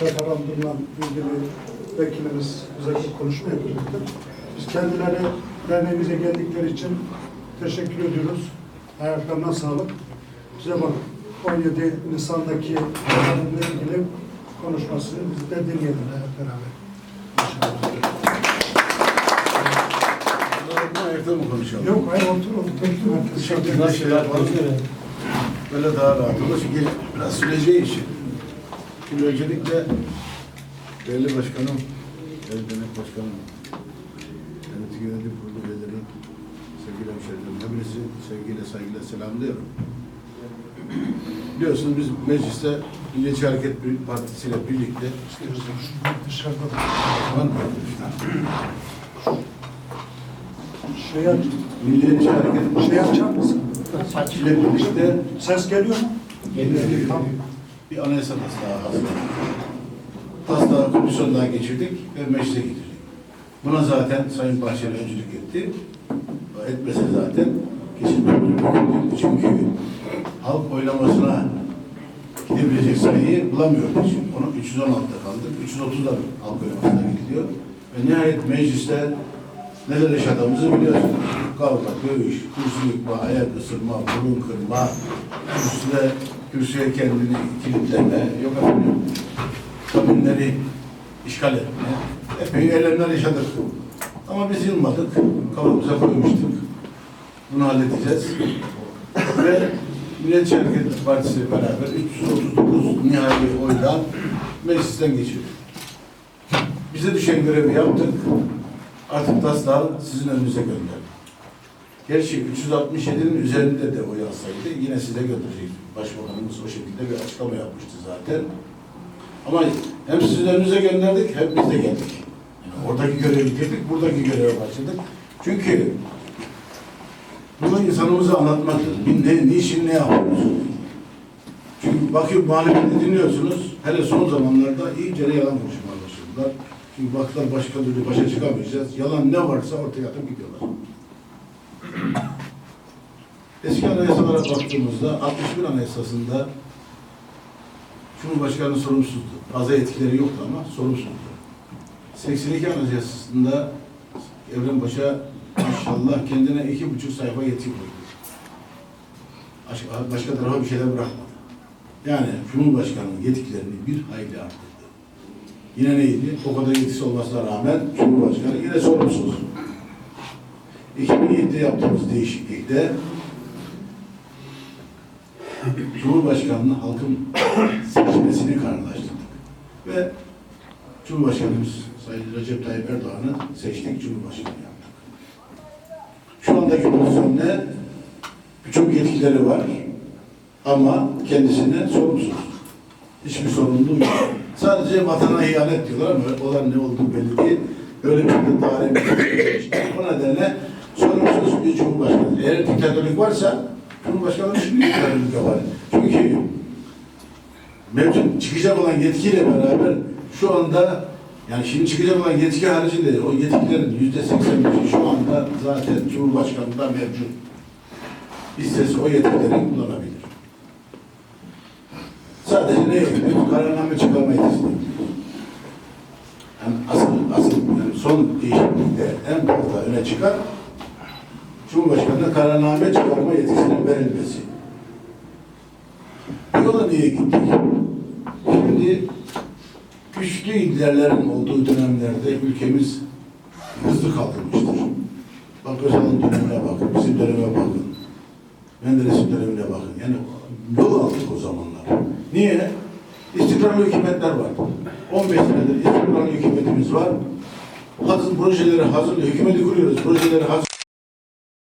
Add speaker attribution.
Speaker 1: referandumla ilgili vekilimiz bize bir konuşma yapacaktır. Biz kendileri derneğimize geldikleri için teşekkür ediyoruz. Ayaklarına sağlık. Bize bak 17 Nisan'daki referandumla ilgili konuşmasını biz de dinleyelim hep beraber.
Speaker 2: Ayakta mı konuşalım?
Speaker 1: Yok hayır otur otur.
Speaker 2: Teşekkür Nasıl? Böyle daha rahat olur. Çünkü biraz süreceği için. Şimdi öncelikle değerli başkanım, değerli denek başkanım, yönetim yönetim kurulu üyeleri, sevgili hemşehrilerim, hepinizi sevgiyle, saygıyla selamlıyorum. Biliyorsunuz biz mecliste Milliyetçi Hareket Partisi ile birlikte
Speaker 1: Dışarıda şey aç,
Speaker 2: Milliyetçi Hareket
Speaker 1: şey açar mısın?
Speaker 2: İle birlikte
Speaker 1: Ses geliyor mu? Tamam.
Speaker 2: Bir anayasa taslağı hazırladık. Taslağı komisyondan geçirdik ve meclise getirdik. Buna zaten Sayın Bahçeli öncülük etti. Etmese zaten geçirmek mümkün. Çünkü halk oylamasına gidebilecek sayıyı bulamıyordu. Çünkü onu 316'da kaldık. 330'da halk oylamasına gidiliyor. Ve nihayet mecliste neler yaşadığımızı biliyorsunuz. Kavga, dövüş, yıkma, ayak ısırma, burun kırma, kürsüde, kürsüye kendini kilitleme, yok efendim, kabinleri işgal etme. Epey eylemler yaşadık. Ama biz yılmadık, kafamıza koymuştuk. Bunu halledeceğiz. Ve Milliyetçi Hareket Partisi beraber 339 nihai oyla meclisten geçirdik. Bize düşen görevi yaptık. Artık taslağı sizin önünüze gönderdik. Gerçi 367'nin üzerinde de oy alsaydı yine size gönderecektik. Başbakanımız o şekilde bir açıklama yapmıştı zaten. Ama hem sizin önünüze gönderdik hem biz de geldik. Yani oradaki görevi bitirdik, buradaki göreve başladık. Çünkü bunu insanımıza anlatmaktır. Ne, niçin ne yapıyoruz? Çünkü bakıyor muhalefeti dinliyorsunuz. Hele son zamanlarda iyice yalan konuşmaya başladılar. Çünkü baktılar başka türlü başa çıkamayacağız. Yalan ne varsa ortaya atıp gidiyorlar. Anayasalara baktığımızda 61 anayasasında Cumhurbaşkanı sorumsuzdu. Fazla etkileri yoktu ama sorumsuzdu. 82 anayasasında Evren Paşa inşallah kendine iki buçuk sayfa yetki koydu. Başka tarafa bir şeyler bırakmadı. Yani Cumhurbaşkanı'nın yetkilerini bir hayli arttırdı. Yine neydi? O kadar yetkisi olmasına rağmen Cumhurbaşkanı yine sorumsuz. 2007'de yaptığımız değişiklikte Cumhurbaşkanı'nın halkın seçmesini kararlaştırdık. Ve Cumhurbaşkanımız Sayın Recep Tayyip Erdoğan'ı seçtik, Cumhurbaşkanı yaptık. Şu andaki pozisyon ne? Birçok yetkileri var ama kendisine sorumsuz. Hiçbir sorumluluğu yok. Sadece vatana ihanet diyorlar ama olan ne olduğu belli değil. Böyle bir de tarih bir O nedenle sorumsuz bir cumhurbaşkanı. Eğer diktatörlük varsa Cumhurbaşkanı şimdi diktatörlük yapar. Çünkü mevcut çıkacak olan yetkiyle beraber şu anda yani şimdi çıkacak olan yetki haricinde o yetkilerin yüzde seksen şu anda zaten Cumhurbaşkanı'nda mevcut. İstese o yetkileri kullanabilir. Sadece ne yapıyor? Kararname çıkarma yetkisini yani asıl, asıl yani son değişiklikte en fazla öne çıkan Cumhurbaşkanı'na kararname çıkarma yetkisinin verilmesi. Bu yola niye gittik? Şimdi güçlü liderlerin olduğu dönemlerde ülkemiz hızlı kaldırmıştır. Bak Özal'ın dönemine bakın, bizim döneme bakın. Menderes'in dönemine bakın. Yani yol aldık o zamanlar. Niye? İstikrarlı hükümetler var. 15 senedir istikrarlı hükümetimiz var. Hazır projeleri hazırlıyor. Hükümeti kuruyoruz. Projeleri hazır